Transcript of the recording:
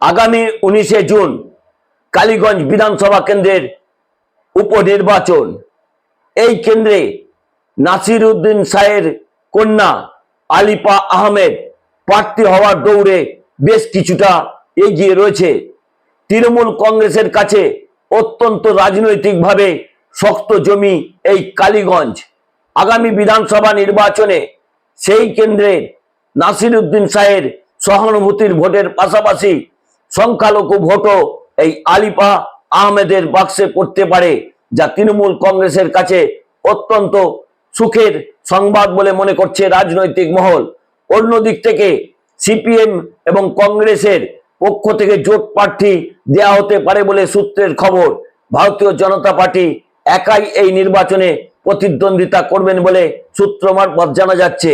আগামী উনিশে জুন কালীগঞ্জ বিধানসভা কেন্দ্রের উপনির্বাচন। এই কেন্দ্রে নাসির উদ্দিন শাহের কন্যা আলিপা আহমেদ প্রার্থী হওয়ার দৌড়ে বেশ কিছুটা এগিয়ে রয়েছে। তৃণমূল কংগ্রেসের কাছে অত্যন্ত রাজনৈতিকভাবে শক্ত জমি এই কালীগঞ্জ। আগামী বিধানসভা নির্বাচনে সেই কেন্দ্রে নাসির উদ্দিন শাহের সহানুভূতির ভোটের পাশাপাশি সংখ্যালঘু ভোটও এই আলিপা আহমেদের বাক্সে পড়তে পারে, যা তৃণমূল কংগ্রেসের কাছে অত্যন্ত সুখের সংবাদ বলে মনে করছে রাজনৈতিক মহল। অন্যদিক থেকে সিপিএম এবং কংগ্রেসের পক্ষ থেকে জোট প্রার্থী দেয়া হতে পারে বলে সূত্রের খবর। ভারতীয় জনতা পার্টি একাই এই নির্বাচনে প্রতিদ্বন্দ্বিতা করবেন বলে সূত্র মারফত জানা যাচ্ছে।